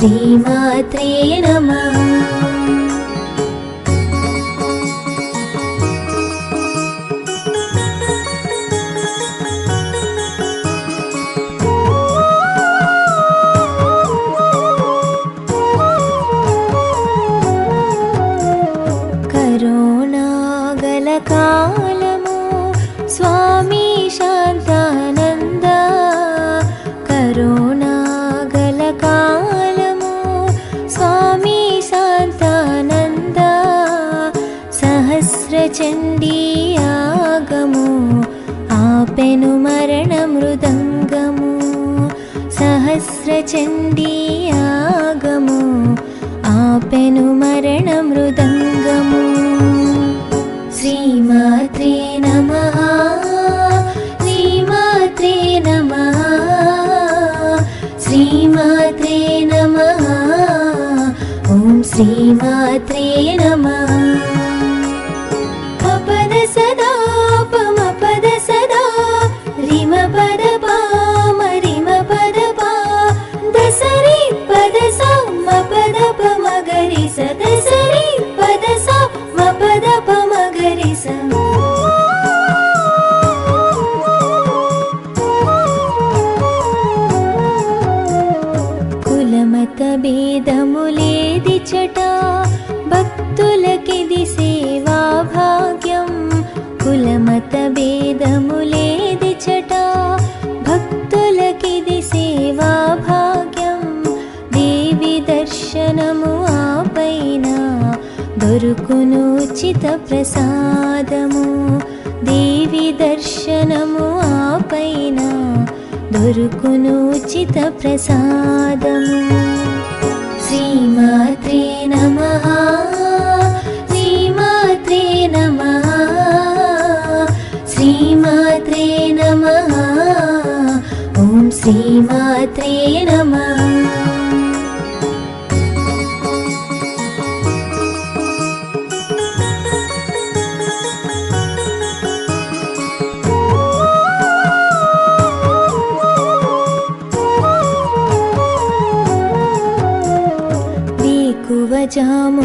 శ్రీమాత్రే నమః. ചെന്തീ సేవించట భక్తులకిది సేవా భాగ్యం. కులమత చట భక్తులకిది సేవా భాగ్యం. దేవి దర్శనము ఆపైన దొరుకును ఉచిత ప్రసాదము. దేవి దర్శనము ఆపైన దొరుకును ఉచిత ప్రసాదము. श्रीमात्रे नमः। श्रीमात्रे नमः। श्रीमात्रे नमः। ॐ श्रीमात्रे नमः। chama.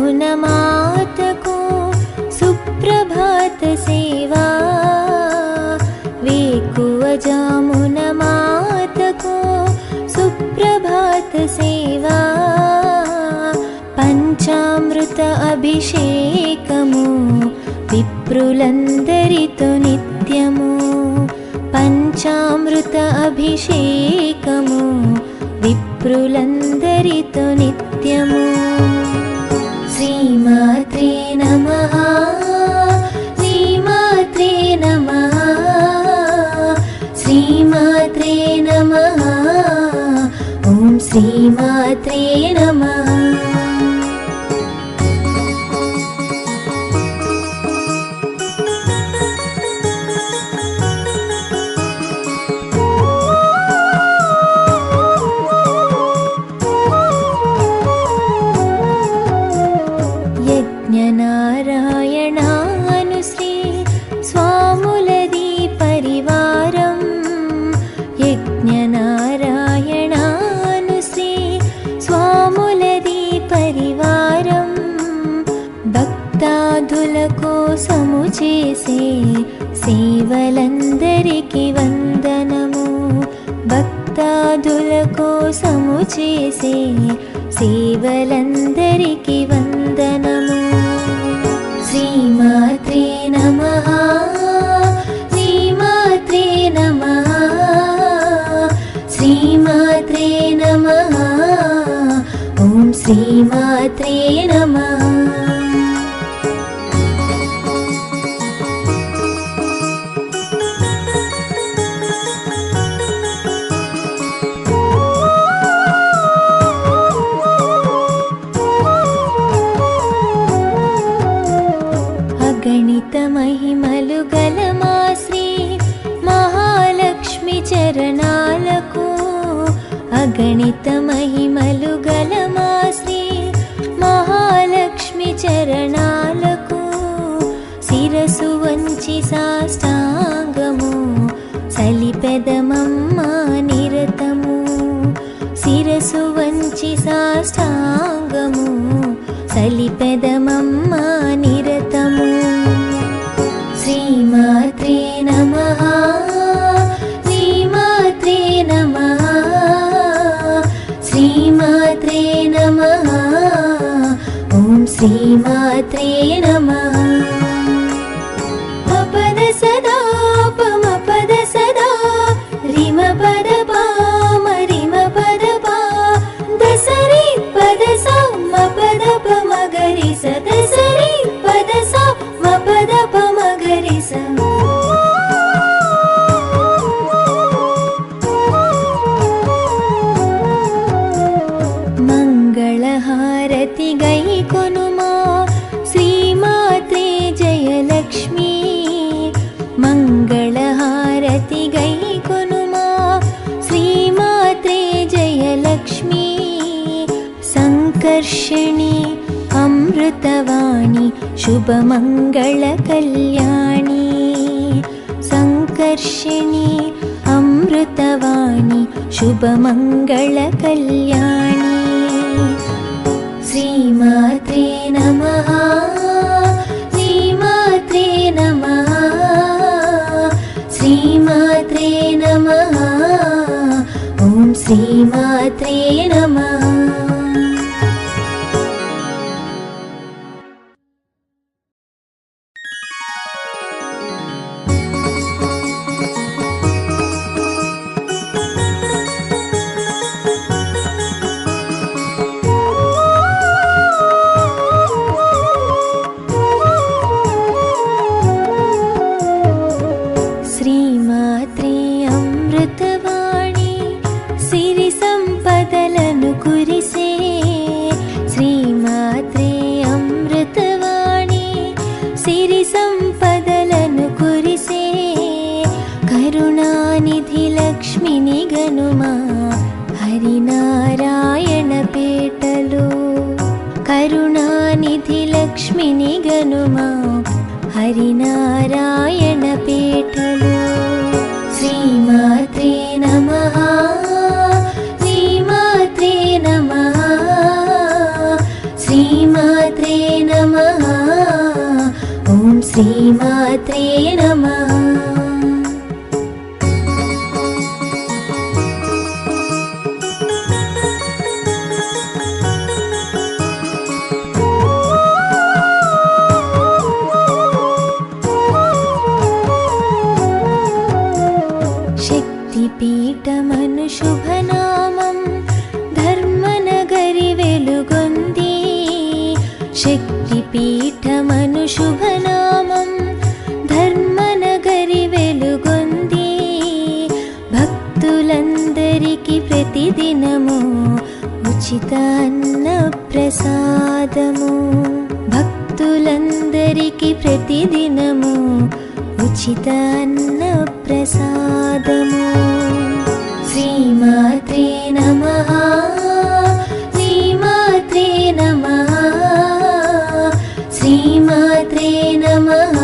కోసము చేసే సేవలందరికి వందనము. భక్తాదుల కోసము చేసే సేవలందరికి వందనము. శ్రీమాత్రే నమ శ్రీమాత్రే నమ శ్రీమాత్రే నమ. ఓం శ్రీమాత్ श्रीमात्रे नमः। स अमृतवाणी शुभमङ्गलकल्याणी सङ्कर्षिणी अमृतवाणी शुभमङ्गलकल्याणी श्रीमात्रे नमः श्रीमात्रे नमः श्रीमात्रे नमः ॐ श्रीमात्रे नमः। श्रीमात्रे नमः। चितप्रसाद श्रीमात्रे नमः। श्रीमात्रे नमः। श्रीमात्रे नमः।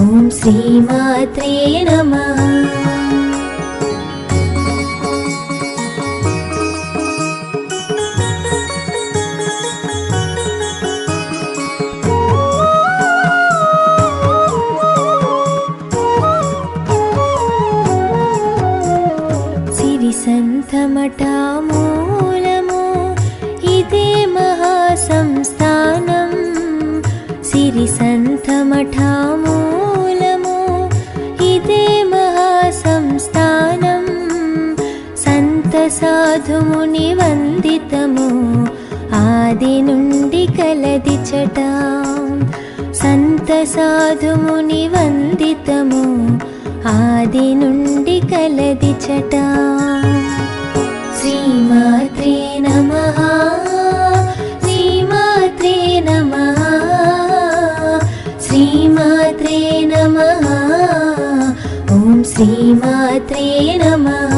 ॐ श्रीमात्रे नमः। चटां सन्तसाधुमुनिवन्दितमु आदिनुकलदिचटा श्रीमात्रे नमः श्रीमात्रे नमः श्रीमात्रे नमः। ॐ श्रीमात्रे नमः।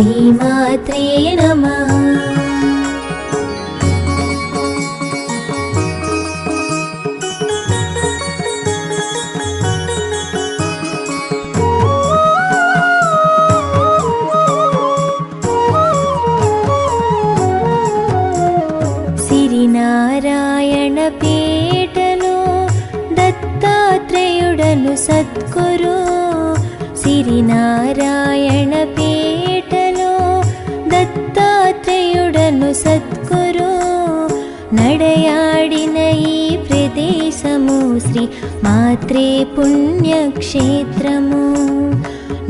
ॐ श्री मात्रे पुण्यक्षेत्रमु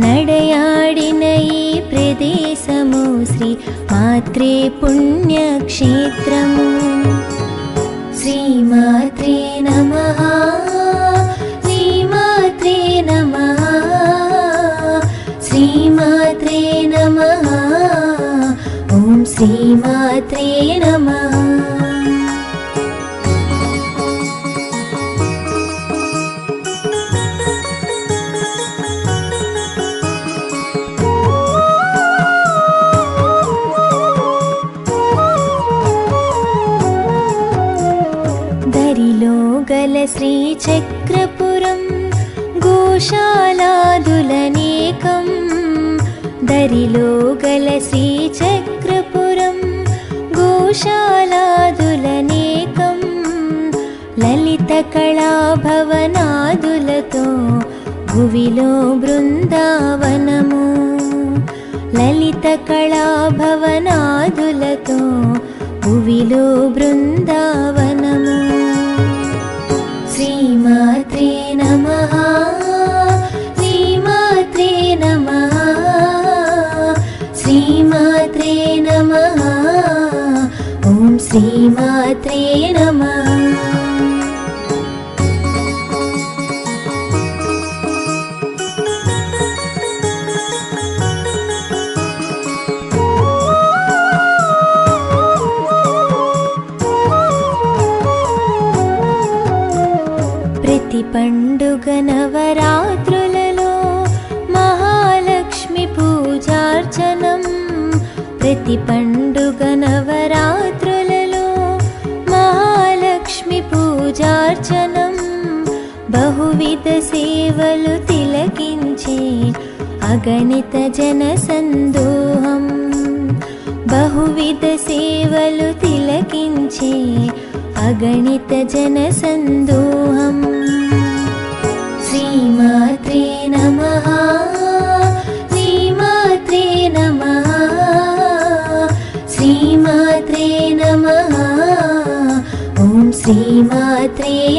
नडयाडिनयि प्रदेशमो श्री मात्रे पुण्यक्षेत्रम् श्रीमात्रे नमः श्रीमात्रे नमः श्री मात्रे नमः ॐ श्री मात्रे గల శ్రీచక్రపురం గోశాలాదులనేకం దరిలో గల శ్రీచక్రపురం గోశాలాదులనేకం లలిత కళాభవనాదులతో భువిలో బృందావనము లలిత श्रीमात्रे नमः। श्रीमात्रे नमः। श्रीमात्रे नमः। ॐ श्रीमात्रे नमः। పండుగ నవరాత్రులలో మహాలక్ష్మి పూజార్చనం. ప్రతి పండుగ నవరాత్రులలో మహాలక్ష్మి పూజార్చనం. బహువిధ సేవలు తిలకించే అగణిత జన సందోహం బహువిధ సేవలు తిలకించే అగణిత జన సందోహం श्रीमात्रे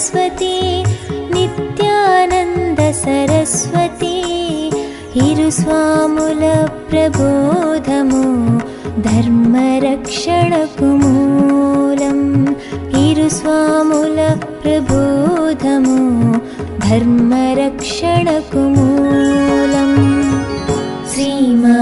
सरस्वती नित्यानन्द नित्यानन्दसरस्वती हिरुस्वामुलप्रबोधमु धर्मरक्षणकुमूलम् हिरुस्वामुलप्रबोधमु धर्मरक्षणकुमूलम्। श्रीमा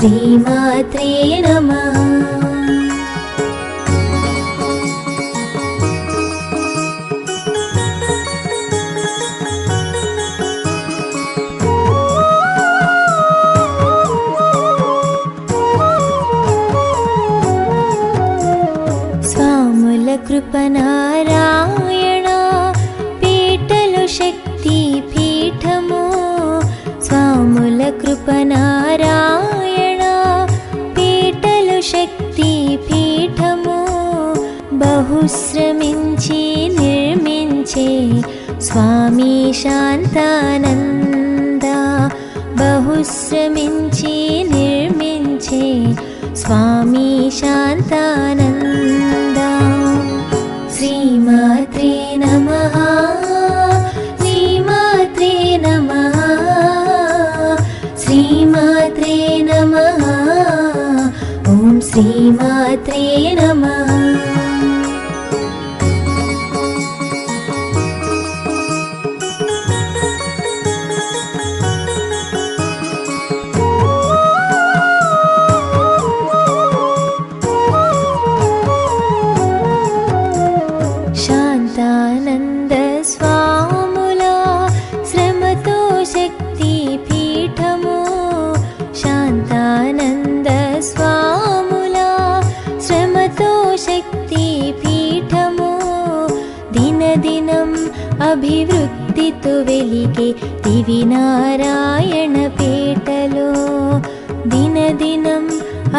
श्रीमात्रे नमः। श्रीमात्रे नमः।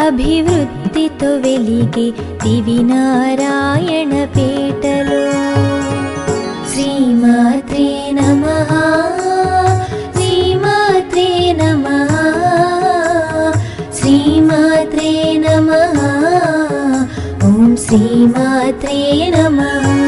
अभिवृद्धि तु वेलिके दिवि नारायणपेटलो श्रीमात्रे नमः श्रीमात्रे नमः श्रीमात्रे नमः ॐ श्रीमात्रे नमः।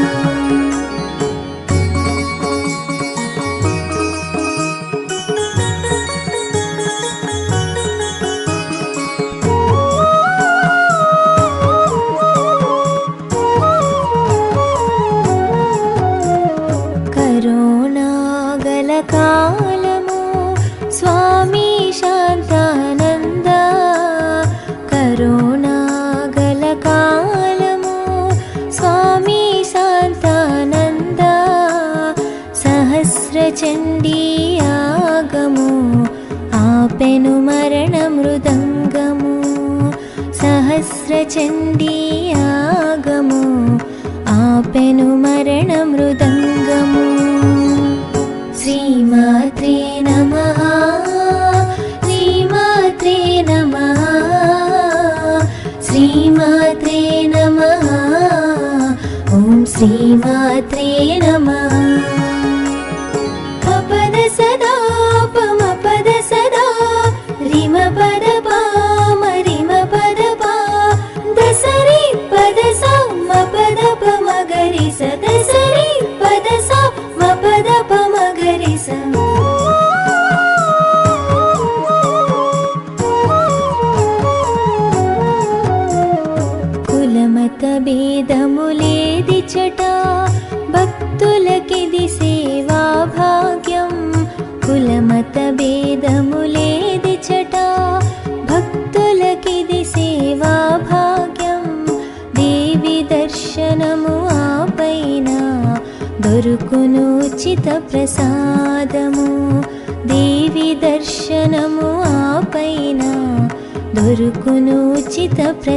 गुणोचितप्रसादमु।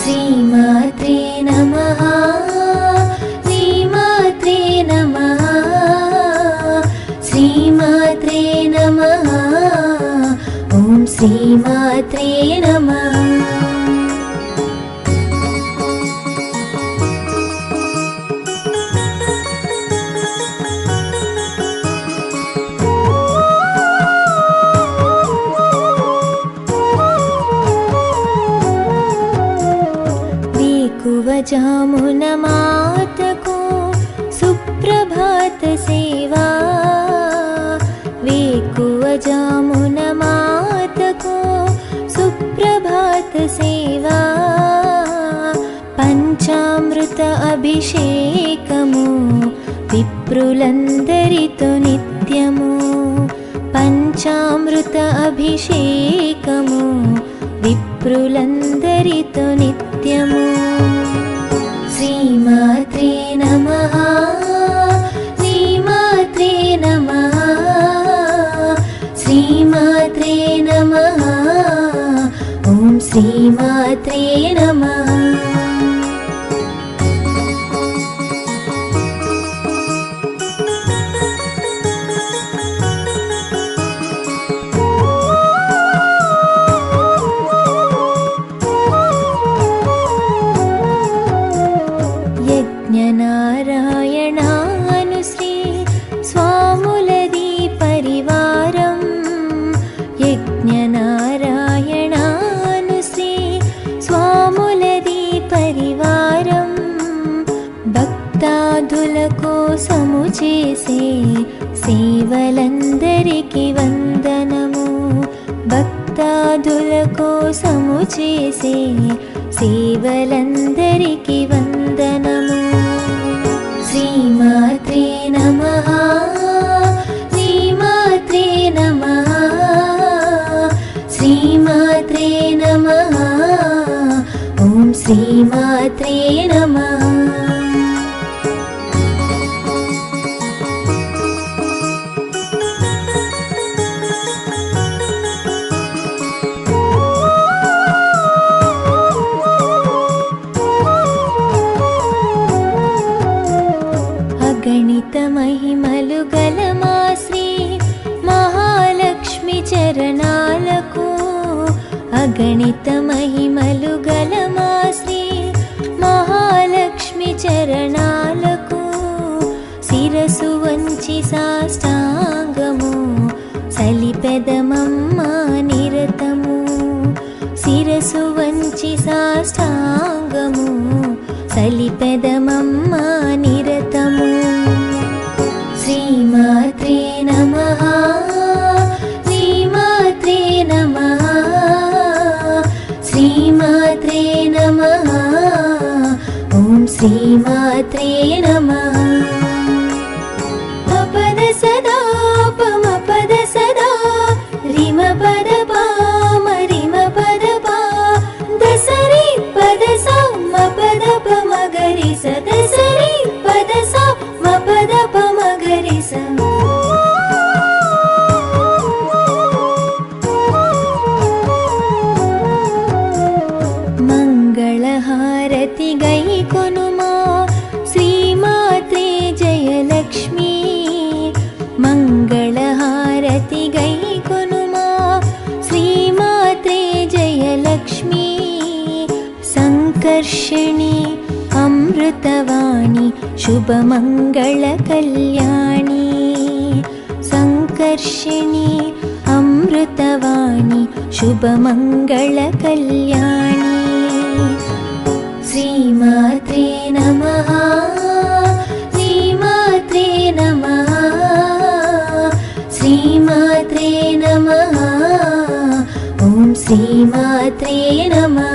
श्रीमात्रे नमः श्रीमात्रे नमः श्रीमात्रे नमः। ॐ श्रीमात्रे नमः। नित्यानन्द वेकुवजामुनमातको सुप्रभात सेवा। वेकुवजामुनमातको सुप्रभात सेवा। पञ्चामृत अभिषेकमु विप्रुलन्दरितु नित्यमु। पञ्चामृत अभिषेकमु विप्रुलन्दरितु नित्यमु श्रीमात्रे नमः यज्ञनारायणानुश्री సముచేసే సేవలందరికి వందనము శ్రీమాత్రే నమ శ్రీమాత్రే నమ శ్రీమాత్రే నమ ఓం శ్రీమాత్రే నమ శ్రీమాత్రే నమ. मङ्गलहारतिगैः कुनुमा श्रीमाते जयलक्ष्मी सङ्कर्षिणी अमृतवाणी शुभमङ्गलकल्याणी सङ्कर्षिणी अमृतवाणि शुभमङ्गलकल्याणि। श्रीमात्रे नमः। श्रीमात्रे नमः।